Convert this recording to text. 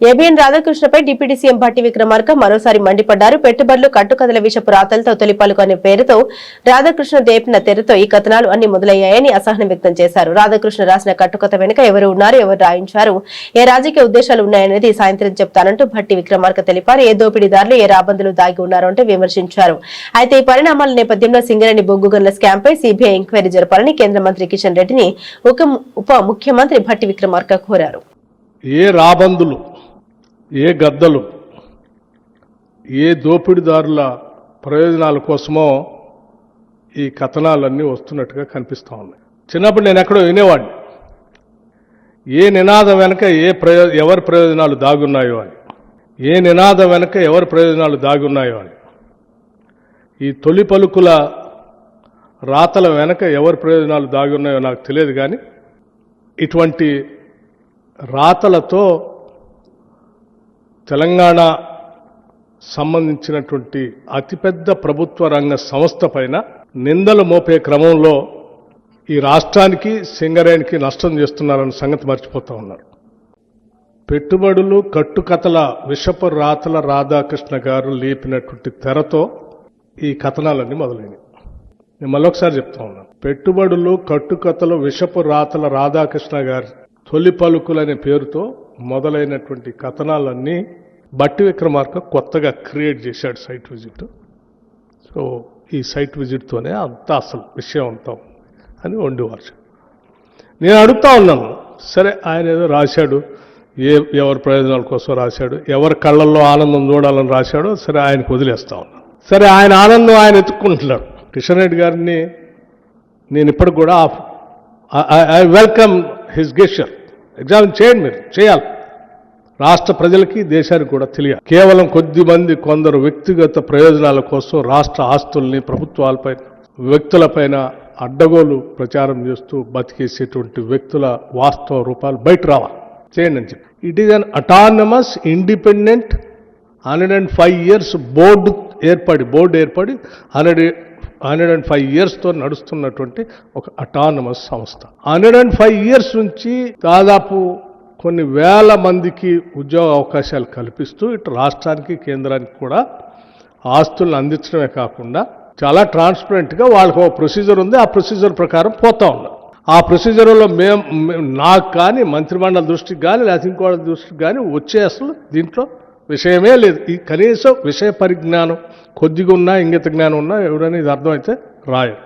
ABN రాధాకృష్ణపై deputy CM Bhatti Vikramarka మరోసారి మండిపడ్డారు. పెట్టుబడులు కట్టుకథల విషపు రాతలతో తొలిపలుకు అనే పేరుతో రాధాకృష్ణ దేపిన తెరతో ఈ కథనాలు అన్ని మొదలయ్యాయని అసహనం వ్యక్తం చేశారు. రాధాకృష్ణ రాసిన కట్టుకథ వెనుక ఎవరు ఉన్నారు ఎవరు రాయించారు ఏ రాజకీయ ఉద్దేశాలు ఉన్నాయనేది సాయంత్రం చెప్తానంటూ భట్టి విక్రమార్క తెలిపారు. ఏ దోపిడీదారులు ఏ రాబందులు దాగి ఉన్నారంటూ విమర్శించారు. అయితే ఈ పరిణామాల నేపథ్యంలో సింగరేణి బొగ్గు గనుల స్కామ్ పై సిబిఐ ఎంక్వైరీ జరపాలని కేంద్ర మంత్రి కిషన్ రెడ్డిని ఉప ముఖ్యమంత్రి భట్టి విక్రమార్క కోరారు. ఏ రాబందులు ఏ గద్దలు ఏ దోపిడీదారుల ప్రయోజనాల కోసమో ఈ కథనాలన్నీ వస్తున్నట్టుగా కనిపిస్తూ ఉన్నాయి. చిన్నప్పుడు నేను ఎక్కడో వినేవాడిని. ఏ నినాదం వెనక ఏ ప్రయో ఎవరి ప్రయోజనాలు దాగున్నాయో అని. ఏ నినాదం వెనక ఎవరి ప్రయోజనాలు దాగున్నాయో అని. ఈ తొలి పలుకుల రాతల వెనక ఎవరి ప్రయోజనాలు దాగున్నాయో నాకు తెలియదు కానీ ఇటువంటి రాతలతో తెలంగాణ సంబంధించినటువంటి అతిపెద్ద ప్రభుత్వ రంగ సంస్థ పైన నిందలు మోపే క్రమంలో ఈ రాష్ట్రానికి సింగరేణికి నష్టం చేస్తున్నారన్న సంగతి మర్చిపోతా ఉన్నారు. పెట్టుబడులు కట్టుకథల విషపు రాతల రాధాకృష్ణ గారు లేపినటువంటి తెరతో ఈ కథనాలన్నీ మొదలైనవి. నేను మళ్ళొకసారి చెప్తా ఉన్నాను పెట్టుబడులు కట్టుకథలు విషపు రాతల రాధాకృష్ణ గారి తొలి పలుకులనే పేరుతో మొదలైనటువంటి కథనాలన్నీ బట్టి విక్రమార్క కొత్తగా క్రియేట్ చేశాడు సైట్ విజిట్. సో ఈ సైట్ విజిట్తోనే అంత అసలు విషయం అంతా అని వండివారు. నేను అడుగుతా ఉన్నాను సరే ఆయన ఏదో రాశాడు ఏ ఎవరి ప్రయోజనాల కోసం రాశాడు ఎవరి కళ్ళల్లో ఆనందం చూడాలని రాశాడో సరే ఆయనకు వదిలేస్తా ఉన్నాను. సరే ఆయన ఆనందం ఆయన ఎత్తుక్కుంటున్నాడు కిషన్ రెడ్డి గారిని నేను ఇప్పటికి కూడా I welcome his gesture exam చేయండి మీరు చేయాలి. రాష్ట్ర ప్రజలకి దేశానికి కూడా తెలియాలి. కేవలం కొద్ది మంది కొందరు వ్యక్తిగత ప్రయోజనాల కోసం రాష్ట్ర ఆస్తుల్ని ప్రభుత్వాలపై వ్యక్తులపైన అడ్డగోలు ప్రచారం చేస్తూ బతికేసేటువంటి వ్యక్తుల వాస్తవ రూపాలు బయట రావాలి. చేయండి అని చెప్పి. It is an autonomous independent hundred and five years board ఏర్పడి బోర్డు ఏర్పడి హండ్రెడ్ హండ్రెడ్ అండ్ ఫైవ్ ఇయర్స్తో నడుస్తున్నటువంటి ఒక అటానమస్ సంస్థ. హండ్రెడ్ అండ్ ఫైవ్ ఇయర్స్ నుంచి దాదాపు కొన్ని వేల మందికి ఉద్యోగ అవకాశాలు కల్పిస్తూ ఇటు రాష్ట్రానికి కేంద్రానికి కూడా ఆస్తులను అందించడమే కాకుండా చాలా ట్రాన్స్పరెంట్గా వాళ్ళకి ఒక ప్రొసీజర్ ఉంది. ఆ ప్రొసీజర్ ప్రకారం పోతా ఉన్నాం ఆ ప్రొసీజర్లో మేము నాకు కానీ మంత్రిమండలి దృష్టికి కానీ లేకపోతే ఇంకోళ్ళ దృష్టికి కానీ వచ్చే అసలు దీంట్లో విషయమే లేదు. ఈ కనీసం విషయ పరిజ్ఞానం కొద్దిగా ఉన్నా ఇంగిత జ్ఞానం ఉన్నా ఎవరైనా ఇది అర్థమైతే రాయరు